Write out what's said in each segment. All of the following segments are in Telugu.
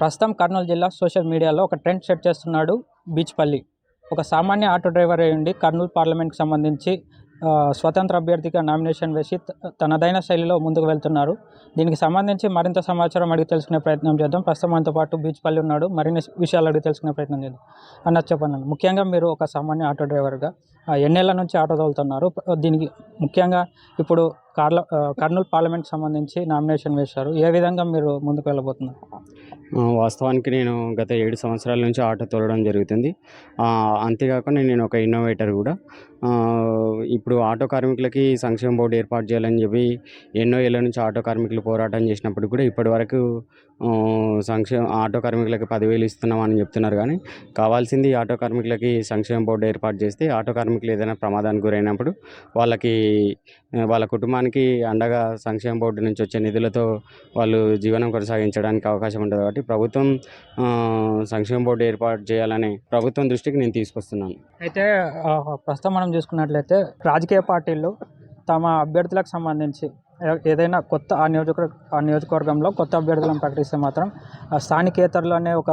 ప్రస్తుతం కర్నూలు జిల్లా సోషల్ మీడియాలో ఒక ట్రెండ్ సెట్ చేస్తున్నాడు బీచ్పల్లి. ఒక సామాన్య ఆటో డ్రైవర్ అయి ఉండి కర్నూలు పార్లమెంట్కి సంబంధించి స్వతంత్ర అభ్యర్థిగా నామినేషన్ వేసి త- తనదైన శైలిలో ముందుకు వెళ్తున్నారు. దీనికి సంబంధించి మరింత సమాచారం అడిగి తెలుసుకునే ప్రయత్నం చేద్దాం. ప్రస్తుతం మనతో పాటు బీచ్పల్లి ఉన్నాడు. మరిన్ని విషయాలు అడిగి తెలుసుకునే ప్రయత్నం చేద్దాం. అన్న చెప్పండి. ముఖ్యంగా మీరు ఒక సామాన్య ఆటో డ్రైవర్గా ఎన్నేళ్ళ నుంచి ఆటో తోలుతున్నారు. దీనికి ముఖ్యంగా ఇప్పుడు కార్ల కర్నూలు పార్లమెంట్కి సంబంధించి నామినేషన్ వేశారు. ఏ విధంగా మీరు ముందుకు వెళ్ళబోతున్నారు? వాస్తవానికి నేను గత ఏడు సంవత్సరాల నుంచి ఆటో తోలడం జరుగుతుంది. అంతేకాకుండా నేను ఒక ఇన్నోవేటర్ కూడా. ఇప్పుడు ఆటో కార్మికులకి సంక్షేమ బోర్డు ఏర్పాటు చేయాలని చెప్పి ఎన్నో ఏళ్ళ నుంచి ఆటో కార్మికులు పోరాటం చేసినప్పుడు కూడా ఇప్పటి వరకు సంక్షేమ ఆటో కార్మికులకి పదివేలు ఇస్తున్నామని చెప్తున్నారు కానీ కావాల్సింది ఆటో కార్మికులకి సంక్షేమ బోర్డు ఏర్పాటు చేస్తే ఆటో కార్మికులు ఏదైనా ప్రమాదానికి గురైనప్పుడు వాళ్ళకి వాళ్ళ కుటుంబానికి అండగా సంక్షేమ బోర్డు నుంచి వచ్చే నిధులతో వాళ్ళు జీవనం కొనసాగించడానికి అవకాశం ఉంటుంది కాబట్టి ప్రభుత్వం సంక్షేమ బోర్డు ఏర్పాటు చేయాలని ప్రభుత్వం దృష్టికి నేను తీసుకొస్తున్నాను. అయితే ప్రస్తుతం మనం చూసుకున్నట్లయితే రాజకీయ పార్టీలు తమ అభ్యర్థులకు సంబంధించి ఏదైనా కొత్త ఆ నియోజకవర్గ ఆ నియోజకవర్గంలో కొత్త అభ్యర్థులను ప్రకటిస్తే మాత్రం ఆ స్థానికేతరులు అనే ఒక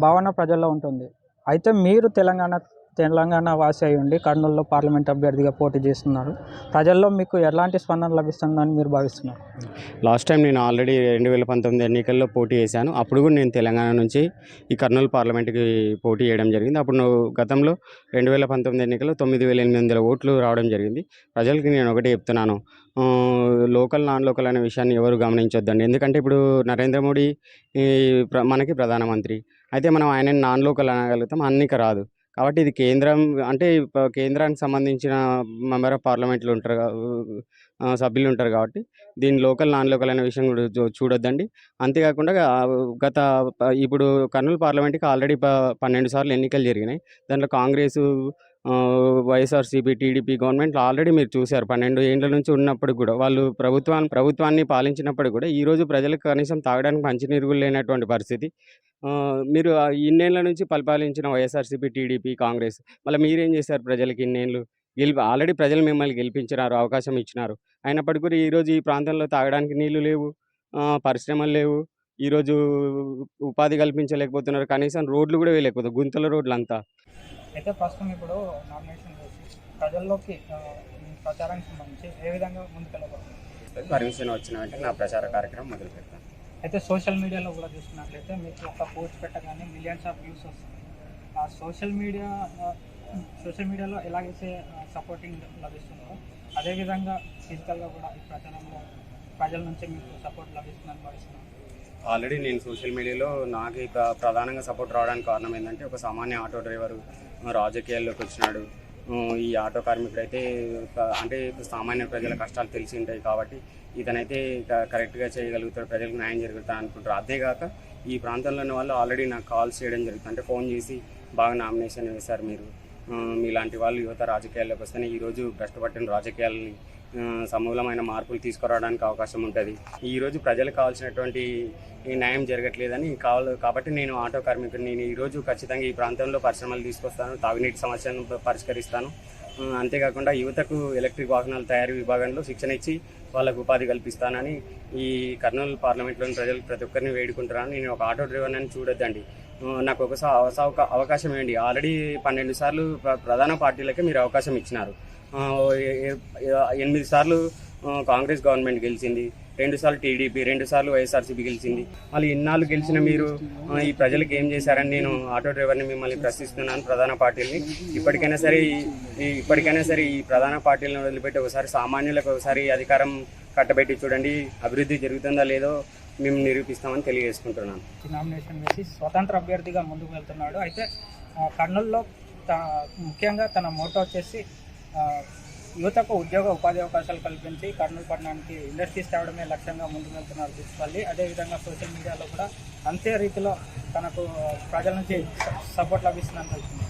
భావన ప్రజల్లో ఉంటుంది. అయితే మీరు తెలంగాణ తెలంగాణ వాసి అయి ఉండి కర్నూలులో పార్లమెంట్ అభ్యర్థిగా పోటీ చేస్తున్నారు. ప్రజల్లో మీకు ఎలాంటి స్పందన లభిస్తుందని మీరు భావిస్తున్నారు? లాస్ట్ టైం నేను ఆల్రెడీ రెండు వేల పంతొమ్మిది ఎన్నికల్లో పోటీ చేశాను. అప్పుడు కూడా నేను తెలంగాణ నుంచి ఈ కర్నూలు పార్లమెంట్కి పోటీ చేయడం జరిగింది. అప్పుడు నువ్వు గతంలో రెండు వేల పంతొమ్మిది ఎన్నికల్లో తొమ్మిది వేల ఎనిమిది వందల ఓట్లు రావడం జరిగింది. ప్రజలకి నేను ఒకటే చెప్తున్నాను. లోకల్ నాన్ లోకల్ అనే విషయాన్ని ఎవరు గమనించొద్దండి. ఎందుకంటే ఇప్పుడు నరేంద్ర మోడీ ఈ ప్ర- మనకి ప్రధానమంత్రి. అయితే మనం ఆయన నాన్ లోకల్ అనగలుగుతాం అన్నిక రాదు. కాబట్టి ఇది కేంద్రం అంటే కేంద్రానికి సంబంధించిన మెంబర్ ఆఫ్ పార్లమెంట్లు ఉంటారు సభ్యులు ఉంటారు కాబట్టి దీని లోకల్ నాన్ లోకల్ అనే విషయం కూడా చూ- చూడొద్దండి. అంతేకాకుండా గత ఇప్పుడు కర్నూలు పార్లమెంట్కి ఆల్రెడీ ప పన్నెండు సార్లు ఎన్నికలు జరిగినాయి. దాంట్లో కాంగ్రెస్ వైఎస్ఆర్సీపీ టీడీపీ గవర్నమెంట్ ఆల్రెడీ మీరు చూశారు. పన్నెండు ఏండ్ల నుంచి ఉన్నప్పుడు కూడా వాళ్ళు ప్రభుత్వాన్ని ప్రభుత్వాన్ని పాలించినప్పుడు కూడా ఈరోజు ప్రజలకు కనీసం తాగడానికి మంచినీరు లేనటువంటి పరిస్థితి. మీరు ఆ ఇన్నేళ్ళ నుంచి పరిపాలించిన వైఎస్ఆర్సీపీ టీడీపీ కాంగ్రెస్ మళ్ళీ మీరేం చేశారు ప్రజలకు ఇన్నేళ్ళు గెలిపి ఆల్రెడీ ప్రజలు మిమ్మల్ని గెలిపించినారు అవకాశం ఇచ్చినారు. అయినప్పటికీ కూడా ఈరోజు ఈ ప్రాంతంలో తాగడానికి నీళ్ళు లేవు పరిశ్రమలు లేవు. ఈరోజు ఉపాధి కల్పించలేకపోతున్నారు. కనీసం రోడ్లు కూడా వేయలేకపోతున్నారు. గుంతల రోడ్లు అంతా అయితే ప్రస్తుతం ఇప్పుడు నామినేషన్ వేసి ప్రజల్లోకి ప్రచారానికి సంబంధించి ఏ విధంగా ముందుకెళ్ళబోతున్నారు? పర్మిషన్ వచ్చిన వెంటనే నా ప్రచార కార్యక్రమం మొదలు పెడతాను. అయితే సోషల్ మీడియాలో కూడా చూసుకున్నట్లయితే మీకు ఒక పోస్ట్ పెట్టగానే మిలియన్స్ ఆఫ్ వ్యూస్ వస్తుంది ఆ సోషల్ మీడియా సోషల్ మీడియాలో ఎలాగైతే సపోర్టింగ్ లభిస్తుందో అదేవిధంగా ఫిజికల్గా కూడా ఈ ప్రచారంలో ప్రజల నుంచి మీకు సపోర్ట్ లభిస్తుందని భావిస్తున్నాను. ఆల్రెడీ నేను సోషల్ మీడియాలో నాకు ఇక ప్రధానంగా సపోర్ట్ రావడానికి కారణం ఏంటంటే ఒక సామాన్య ఆటో డ్రైవరు రాజకీయాల్లోకి వచ్చినాడు. ఈ ఆటో కార్మికుడు అయితే అంటే సామాన్య ప్రజల కష్టాలు తెలిసి ఉంటాయి కాబట్టి ఇతనైతే కరెక్ట్గా చేయగలుగుతాడు ప్రజలకు న్యాయం జరుగుతా అనుకుంటారు. అంతేగాక ఈ ప్రాంతంలో ఉన్న వాళ్ళు ఆల్రెడీ నాకు కాల్స్ చేయడం జరుగుతుంది. అంటే ఫోన్ చేసి బాగా నామినేషన్ వేశారు మీరు. మీలాంటి వాళ్ళు యువత రాజకీయాల్లోకి వస్తేనే ఈరోజు భ్రష్టపట్టిన రాజకీయాలని సమూలమైన మార్పులు తీసుకురావడానికి అవకాశం ఉంటుంది. ఈరోజు ప్రజలకు కావాల్సినటువంటి ఈ న్యాయం జరగట్లేదని కావాలి కాబట్టి నేను ఆటో కార్మికుడిని నేను ఈరోజు ఖచ్చితంగా ఈ ప్రాంతంలో పరిశ్రమలు తీసుకొస్తాను తాగునీటి సమస్యను పరిష్కరిస్తాను. అంతేకాకుండా యువతకు ఎలక్ట్రిక్ వాహనాల తయారీ విభాగంలో శిక్షణ ఇచ్చి వాళ్ళకు ఉపాధి కల్పిస్తానని ఈ కర్నూలు పార్లమెంట్లోని ప్రజలు ప్రతి ఒక్కరిని వేడుకుంటున్నాను నేను ఒక ఆటో డ్రైవర్ అని చూడొద్దండి నాకు ఒకసారి అవకాశం ఇవ్వండి. ఆల్రెడీ పన్నెండు సార్లు ప్ర- ప్రధాన పార్టీలకే మీరు అవకాశం ఇచ్చినారు. ఎనిమిది సార్లు కాంగ్రెస్ గవర్నమెంట్ గెలిచింది. రెండు సార్లు టీడీపీ రెండు సార్లు వైఎస్ఆర్సీపీ గెలిచింది. మళ్ళీ ఇన్నాళ్ళు గెలిచిన మీరు ఈ ప్రజలకు ఏం చేశారని నేను ఆటో డ్రైవర్ని మిమ్మల్ని ప్రశ్నిస్తున్నాను ప్రధాన పార్టీలని. ఇప్పటికైనా సరే ఇప్పటికైనా సరే ఈ ప్రధాన పార్టీలను వదిలిపెట్టి ఒకసారి సామాన్యులకు ఒకసారి అధికారం కట్టబెట్టి చూడండి అభివృద్ధి జరుగుతుందా లేదో మేము నిరూపిస్తామని తెలియజేసుకుంటున్నాను. నామినేషన్ వేసి స్వతంత్ర అభ్యర్థిగా ముందుకు వెళ్తున్నాడు. అయితే కర్నూలులో త- ముఖ్యంగా తన మోటో వచ్చేసి యువతకు ఉద్యోగ ఉపాధి అవకాశాలు కల్పించి కర్నూలు పట్టణానికి ఇండస్ట్రీస్ తేవడమే లక్ష్యంగా ముందుకు వెళ్తున్నారు బీచ్పల్లి అదేవిధంగా సోషల్ మీడియాలో కూడా అంతే రీతిలో తనకు ప్రజల నుంచి సపోర్ట్ లభిస్తుందని తెలుస్తుంది.